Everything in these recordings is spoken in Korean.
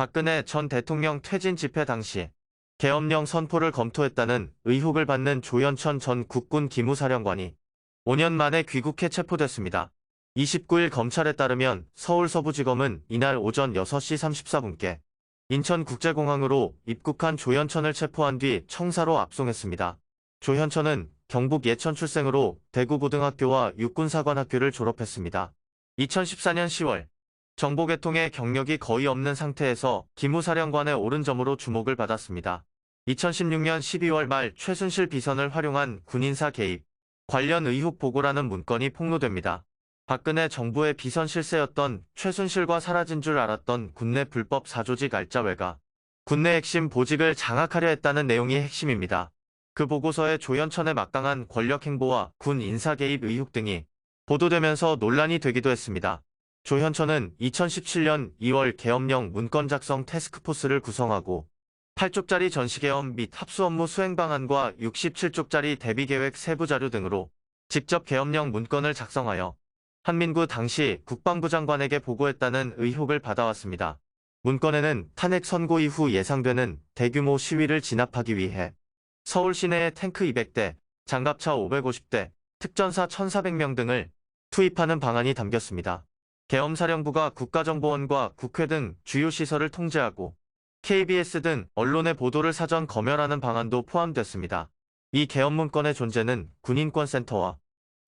박근혜 전 대통령 퇴진 집회 당시 계엄령 선포를 검토했다는 의혹을 받는 조현천 전 국군 기무사령관이 5년 만에 귀국해 체포됐습니다. 29일 검찰에 따르면 서울서부지검은 이날 오전 6시 34분께 인천국제공항으로 입국한 조현천을 체포한 뒤 청사로 압송했습니다. 조현천은 경북 예천 출생으로 대구고등학교와 육군사관학교를 졸업했습니다. 2014년 10월 정보계통의 경력이 거의 없는 상태에서 기무사령관의 오른 점으로 주목을 받았습니다. 2016년 12월 말 최순실 비선을 활용한 군인사 개입 관련 의혹 보고라는 문건이 폭로됩니다. 박근혜 정부의 비선 실세였던 최순실과 사라진 줄 알았던 군내 불법 사조직 알짜외가 군내 핵심 보직을 장악하려 했다는 내용이 핵심입니다. 그 보고서에 조현천의 막강한 권력 행보와 군 인사 개입 의혹 등이 보도되면서 논란이 되기도 했습니다. 조현천은 2017년 2월 계엄령 문건 작성 태스크포스를 구성하고 8쪽짜리 전시계엄 및 합수 업무 수행 방안과 67쪽짜리 대비계획 세부 자료 등으로 직접 계엄령 문건을 작성하여 한민구 당시 국방부 장관에게 보고했다는 의혹을 받아왔습니다. 문건에는 탄핵 선고 이후 예상되는 대규모 시위를 진압하기 위해 서울 시내에 탱크 200대, 장갑차 550대, 특전사 1,400명 등을 투입하는 방안이 담겼습니다. 계엄사령부가 국가정보원과 국회 등 주요 시설을 통제하고 KBS 등 언론의 보도를 사전 검열하는 방안도 포함됐습니다. 이 계엄 문건의 존재는 군인권센터와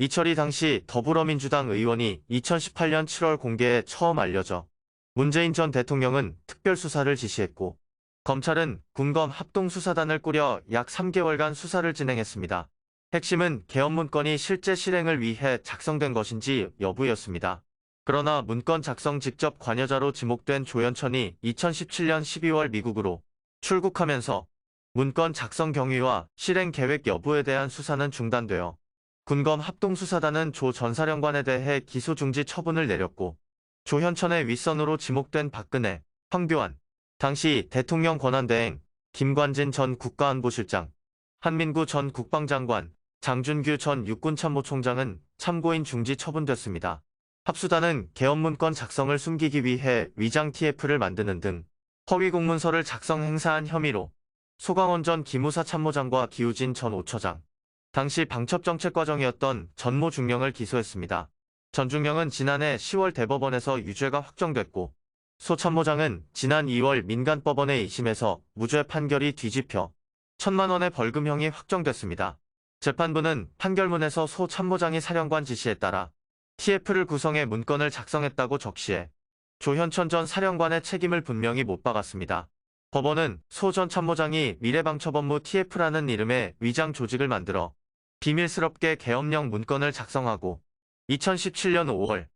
이철이 당시 더불어민주당 의원이 2018년 7월 공개에 처음 알려져 문재인 전 대통령은 특별수사를 지시했고 검찰은 군검 합동수사단을 꾸려 약 3개월간 수사를 진행했습니다. 핵심은 계엄 문건이 실제 실행을 위해 작성된 것인지 여부였습니다. 그러나 문건 작성 직접 관여자로 지목된 조현천이 2017년 12월 미국으로 출국하면서 문건 작성 경위와 실행 계획 여부에 대한 수사는 중단되어 군검 합동수사단은 조 전 사령관에 대해 기소 중지 처분을 내렸고 조현천의 윗선으로 지목된 박근혜, 황교안, 당시 대통령 권한대행, 김관진 전 국가안보실장, 한민구 전 국방장관, 장준규 전 육군참모총장은 참고인 중지 처분됐습니다. 합수단은 계엄문건 작성을 숨기기 위해 위장 TF를 만드는 등 허위 공문서를 작성 행사한 혐의로 소강원 전 기무사 참모장과 기우진 전 오처장, 당시 방첩정책과정이었던 전모 중령을 기소했습니다. 전 중령은 지난해 10월 대법원에서 유죄가 확정됐고 소 참모장은 지난 2월 민간법원의 2심에서 무죄 판결이 뒤집혀 천만 원의 벌금형이 확정됐습니다. 재판부는 판결문에서 소 참모장이 사령관 지시에 따라 TF를 구성해 문건을 작성했다고 적시해 조현천 전 사령관의 책임을 분명히 못 박았습니다. 법원은 소 전 참모장이 미래방첩업무 TF라는 이름의 위장 조직을 만들어 비밀스럽게 계엄령 문건을 작성하고 2017년 5월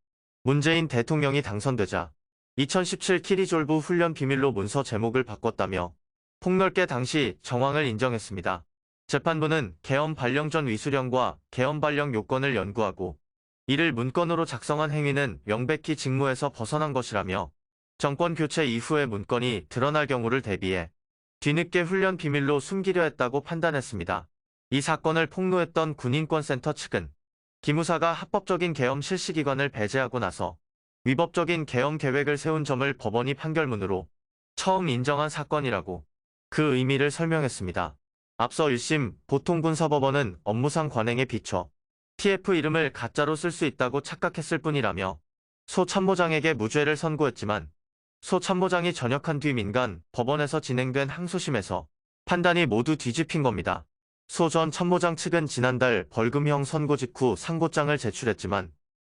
문재인 대통령이 당선되자 2017 키리졸브 훈련 비밀로 문서 제목을 바꿨다며 폭넓게 당시 정황을 인정했습니다. 재판부는 계엄 발령 전 위수령과 계엄 발령 요건을 연구하고 이를 문건으로 작성한 행위는 명백히 직무에서 벗어난 것이라며 정권 교체 이후의 문건이 드러날 경우를 대비해 뒤늦게 훈련 비밀로 숨기려 했다고 판단했습니다. 이 사건을 폭로했던 군인권센터 측은 기무사가 합법적인 계엄 실시기관을 배제하고 나서 위법적인 계엄 계획을 세운 점을 법원이 판결문으로 처음 인정한 사건이라고 그 의미를 설명했습니다. 앞서 1심 보통군사법원은 업무상 관행에 비춰 TF 이름을 가짜로 쓸 수 있다고 착각했을 뿐이라며 소 참모장에게 무죄를 선고했지만 소 참모장이 전역한 뒤 민간 법원에서 진행된 항소심에서 판단이 모두 뒤집힌 겁니다. 소 전 참모장 측은 지난달 벌금형 선고 직후 상고장을 제출했지만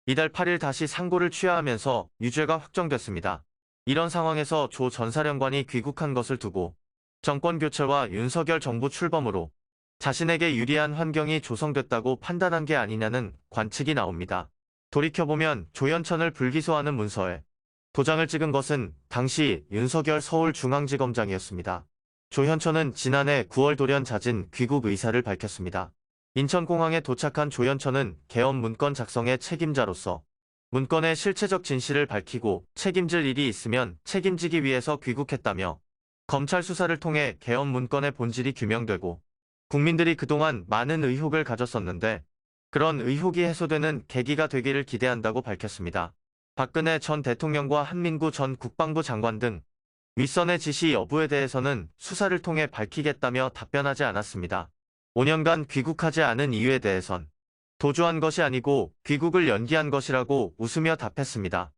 이달 8일 다시 상고를 취하하면서 유죄가 확정됐습니다. 이런 상황에서 조 전 사령관이 귀국한 것을 두고 정권 교체와 윤석열 정부 출범으로 자신에게 유리한 환경이 조성됐다고 판단한 게 아니냐는 관측이 나옵니다. 돌이켜보면 조현천을 불기소하는 문서에 도장을 찍은 것은 당시 윤석열 서울중앙지검장이었습니다. 조현천은 지난해 9월 돌연 잦은 귀국 의사를 밝혔습니다. 인천공항에 도착한 조현천은 계엄 문건 작성의 책임자로서 문건의 실체적 진실을 밝히고 책임질 일이 있으면 책임지기 위해서 귀국했다며 검찰 수사를 통해 계엄 문건의 본질이 규명되고 국민들이 그동안 많은 의혹을 가졌었는데 그런 의혹이 해소되는 계기가 되기를 기대한다고 밝혔습니다. 박근혜 전 대통령과 한민구 전 국방부 장관 등 윗선의 지시 여부에 대해서는 수사를 통해 밝히겠다며 답변하지 않았습니다. 5년간 귀국하지 않은 이유에 대해선 도주한 것이 아니고 귀국을 연기한 것이라고 웃으며 답했습니다.